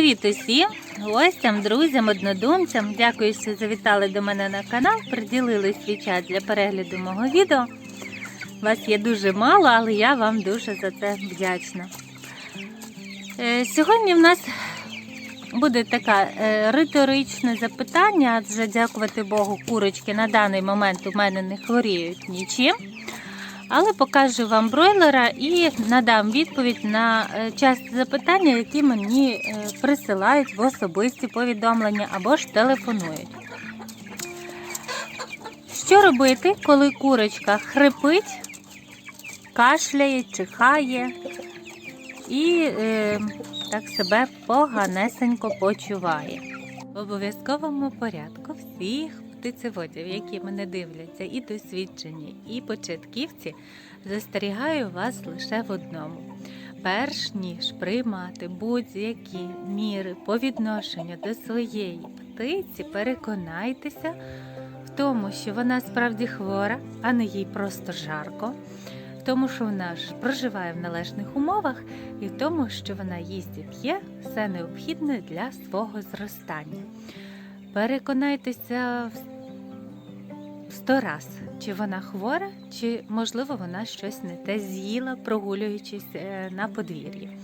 Привіт усім гостям, друзям, однодумцям. Дякую, що завітали до мене на канал, приділили свій час для перегляду мого відео. Вас є дуже мало, але я вам дуже за це вдячна. Е, Сьогодні в нас буде таке риторичне запитання, адже дякувати Богу, курочки на даний момент у мене не хворіють нічим. Але покажу вам бройлера і надам відповідь на е, часті запитання, які мені е, присилають в особисті повідомлення або ж телефонують. Що робити, коли курочка хрипить, кашляє, чихає і е, так себе поганесенько почуває? В обов'язковому порядку всіх птицеводів, які мене дивляться, і досвідчені, і початківці, застерігаю вас лише в одному. Перш ніж приймати будь-які міри по відношенню до своєї птиці, переконайтеся в тому, що вона справді хвора, а не їй просто жарко, в тому, що вона ж проживає в належних умовах, і в тому, що вона їсть і п'є все необхідне для свого зростання. Переконайтеся в сто раз, чи вона хвора, чи можливо вона щось не те з'їла, прогулюючись е, на подвір'ї.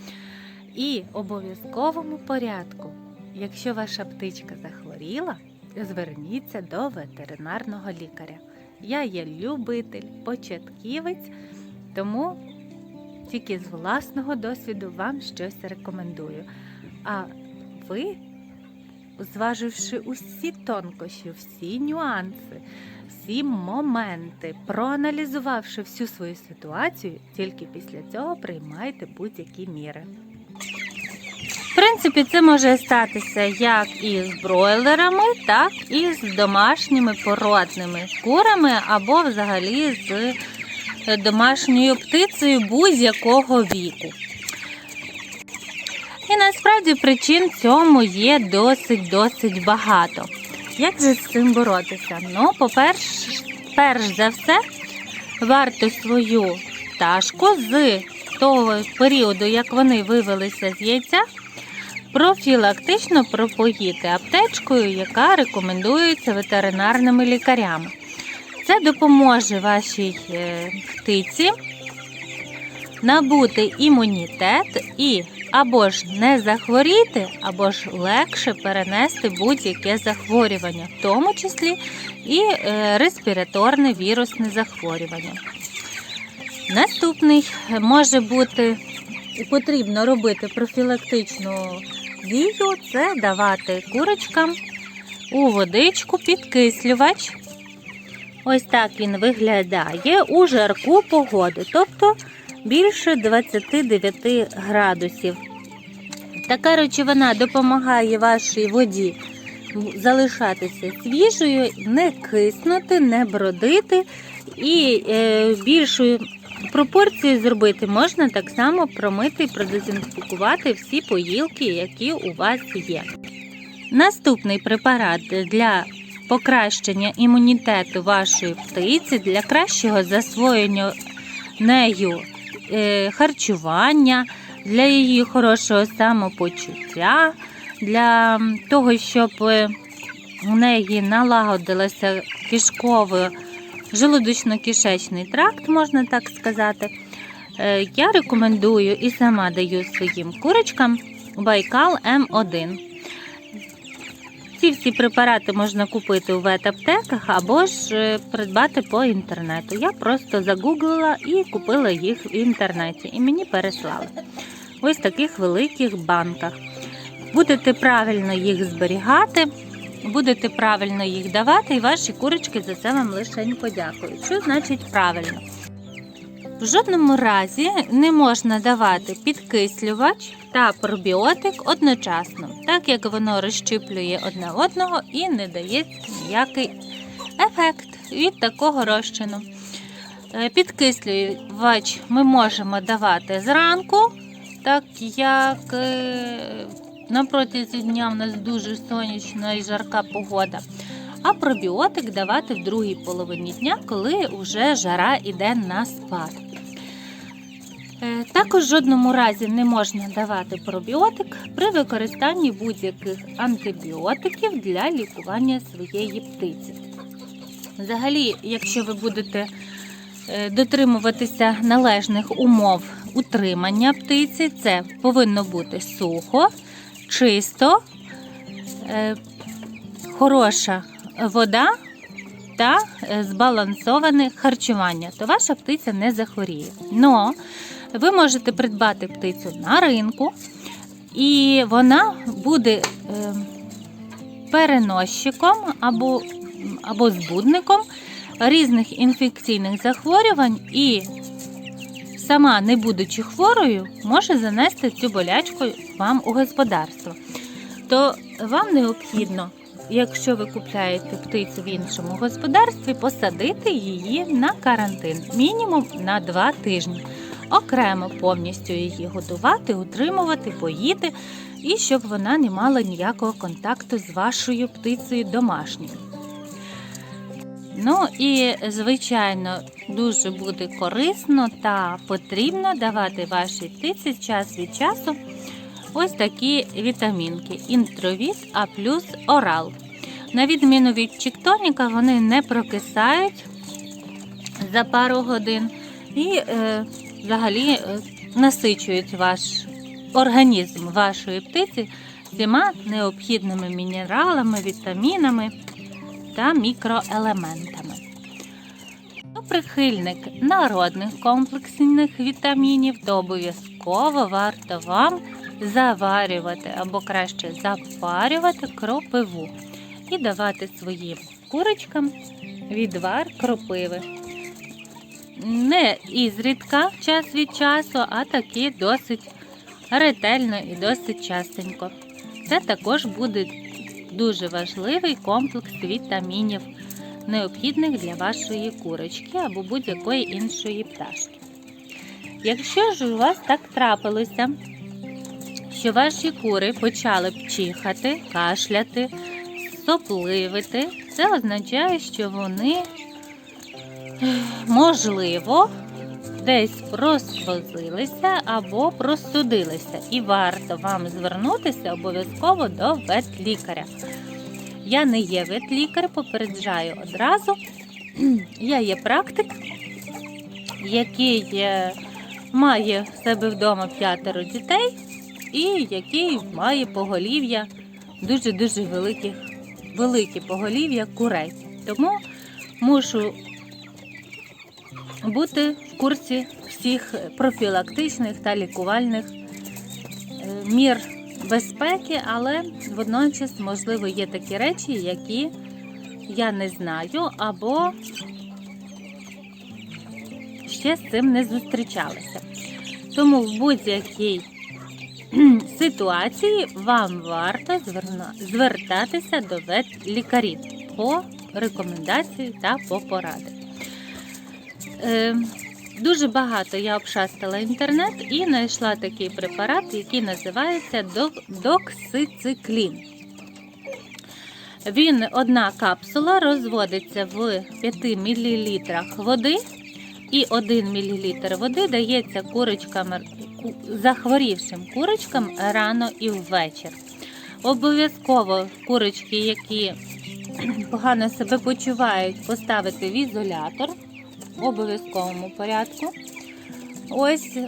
І обов'язковому порядку, якщо ваша птичка захворіла, зверніться до ветеринарного лікаря. Я є любитель, початківець, тому тільки з власного досвіду вам щось рекомендую. А ви зваживши усі тонкощі, всі нюанси, всі моменти, проаналізувавши всю свою ситуацію, тільки після цього приймайте будь-які міри. В принципі, це може статися як із бройлерами, так і з домашніми породними курами або взагалі з домашньою птицею будь-якого віку. Насправді причин цьому є досить-досить багато. Як же з цим боротися? Ну, по-перше, перш за все, варто свою пташку з того періоду, як вони вивелися з яйця, профілактично пропоїти аптечкою, яка рекомендується ветеринарними лікарями. Це допоможе вашій е, птиці набути імунітет і або ж не захворіти, або ж легше перенести будь-яке захворювання, в тому числі і е, респіраторне вірусне захворювання. Наступний може бути потрібно робити профілактичну дію це давати курочкам у водичку підкислювач. Ось так він виглядає у жарку погоду, тобто більше 29 градусів. Така речовина допомагає вашій воді залишатися свіжою, не киснути, не бродити і е, більшою пропорцією зробити можна так само промити і продезінфікувати всі поїлки, які у вас є. Наступний препарат для покращення імунітету вашої птиці, для кращого засвоєння нею е, харчування, для її хорошого самопочуття, для того, щоб у неї налагодилося кишковий желудочно-кишечний тракт, можна так сказати. Е, Я рекомендую і сама даю своїм курочкам Байкал М1. Ці всі препарати можна купити у ветаптеках або ж е, придбати по інтернету. Я просто загуглила і купила їх в інтернеті, і мені переслали. Ось в таких великих банках. Будете правильно їх зберігати, будете правильно їх давати, і ваші курочки за це вам лише подякують. Що значить правильно? В жодному разі не можна давати підкислювач та пробіотик одночасно, так як воно розщіплює одне одного і не дає ніякий ефект від такого розчину. Е, Підкислювач ми можемо давати зранку, так як е, на протязі дня в нас дуже сонячна і жарка погода. А пробіотик давати в другій половині дня, коли вже жара йде на спад. Е, Також в жодному разі не можна давати пробіотик при використанні будь-яких антибіотиків для лікування своєї птиці. Взагалі, якщо ви будете дотримуватися належних умов утримання птиці, це повинно бути сухо, чисто, е, хороша вода та е, збалансоване харчування, то ваша птиця не захворіє. Но ви можете придбати птицю на ринку, і вона буде е, переносчиком або, або збудником різних інфекційних захворювань і сама, не будучи хворою, може занести цю болячку вам у господарство. То вам необхідно, якщо ви купляєте птицю в іншому господарстві, посадити її на карантин мінімум на 2 тижні. Окремо повністю її годувати, утримувати, поїти, і щоб вона не мала ніякого контакту з вашою птицею домашньою. Ну і, звичайно, дуже буде корисно та потрібно давати вашій птиці час від часу ось такі вітамінки: інтровіт А плюс орал. На відміну від чіктоніка, вони не прокисають за пару годин і е, взагалі е, насичують ваш організм вашої птиці всіма необхідними мінералами, вітамінами та мікроелементами. Прихильник народних комплексних вітамінів, то обов'язково варто вам заварювати або краще запарювати кропиву і давати своїм курочкам відвар кропиви. Не ізрідка час від часу, а таки досить ретельно і досить частенько. Це також буде дуже важливий комплекс вітамінів, необхідних для вашої курочки або будь-якої іншої пташки. Якщо ж у вас так трапилося, що ваші кури почали б чихати, кашляти, сопливити, це означає, що вони, можливо, десь просвозилися або простудилися, і варто вам звернутися обов'язково до ветлікаря. Я не є ветлікар, попереджаю одразу. Я є практик, який е, має в себе вдома п'ятеро дітей і який має поголів'я дуже-дуже великих, велике поголів'я курей. Тому мушу бути в курсі всіх профілактичних та лікувальних е, мір безпеки, але водночас, можливо, є такі речі, які я не знаю, або ще з цим не зустрічалася. Тому в будь-якій ситуації вам варто звертатися до ветлікарів по рекомендації та по поради. Дуже багато я обшастила інтернет і знайшла такий препарат, який називається док- доксициклін. Він одна капсула розводиться в 5 мл води, і 1 мл води дається курочкам, захворівшим курочкам рано і ввечір. Обов'язково курочки, які погано себе почувають, поставити в ізолятор обов'язковому порядку. Ось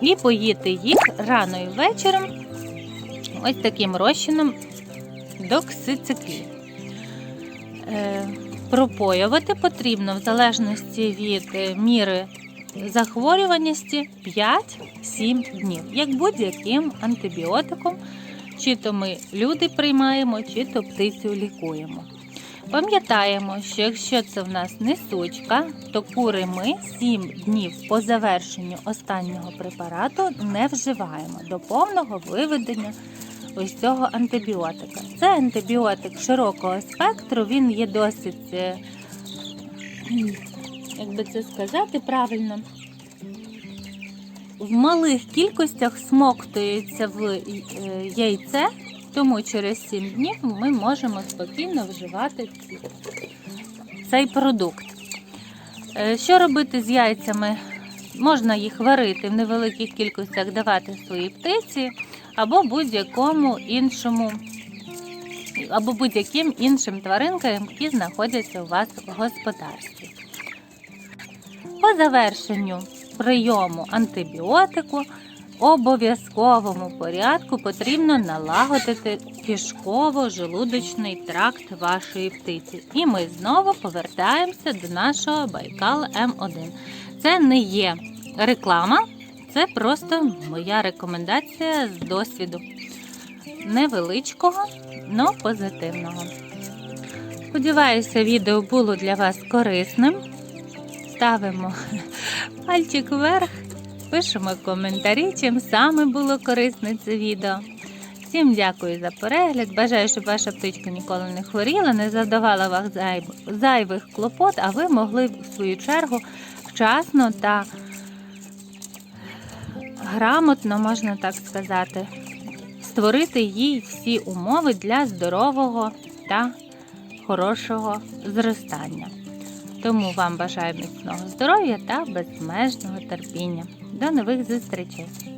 і поїти їх рано і вечором ось таким розчином доксициклін. Е, пропоювати потрібно в залежності від е, міри захворюваності 5-7 днів, як будь-яким антибіотиком, чи то ми люди приймаємо, чи то птицю лікуємо. Пам'ятаємо, що якщо це в нас несучка, то кури ми 7 днів по завершенню останнього препарату не вживаємо до повного виведення ось цього антибіотика. Це антибіотик широкого спектру, він є досить, е, як би це сказати правильно, в малих кількостях смоктується в е, яйце, тому через 7 днів ми можемо спокійно вживати цей продукт. Е, Що робити з яйцями Можна їх варити в невеликих кількостях, давати своїй птиці або будь-якому іншому, або будь-яким іншим тваринкам, які знаходяться у вас в господарстві. По завершенню прийому антибіотику обов'язковому порядку потрібно налагодити кишково-желудочний тракт вашої птиці. І ми знову повертаємося до нашого Байкал М1. Це не є реклама, це просто моя рекомендація з досвіду невеличкого, але позитивного. Сподіваюся, відео було для вас корисним. Ставимо пальчик вверх, пишемо коментарі, чим саме було корисне це відео. Всім дякую за перегляд. Бажаю, щоб ваша птичка ніколи не хворіла, не завдавала вам зайв- зайвих клопот, а ви могли в свою чергу вчасно та грамотно, можна так сказати, створити їй всі умови для здорового та хорошого зростання. Тому вам бажаю міцного здоров'я та безмежного терпіння. До нових зустрічей!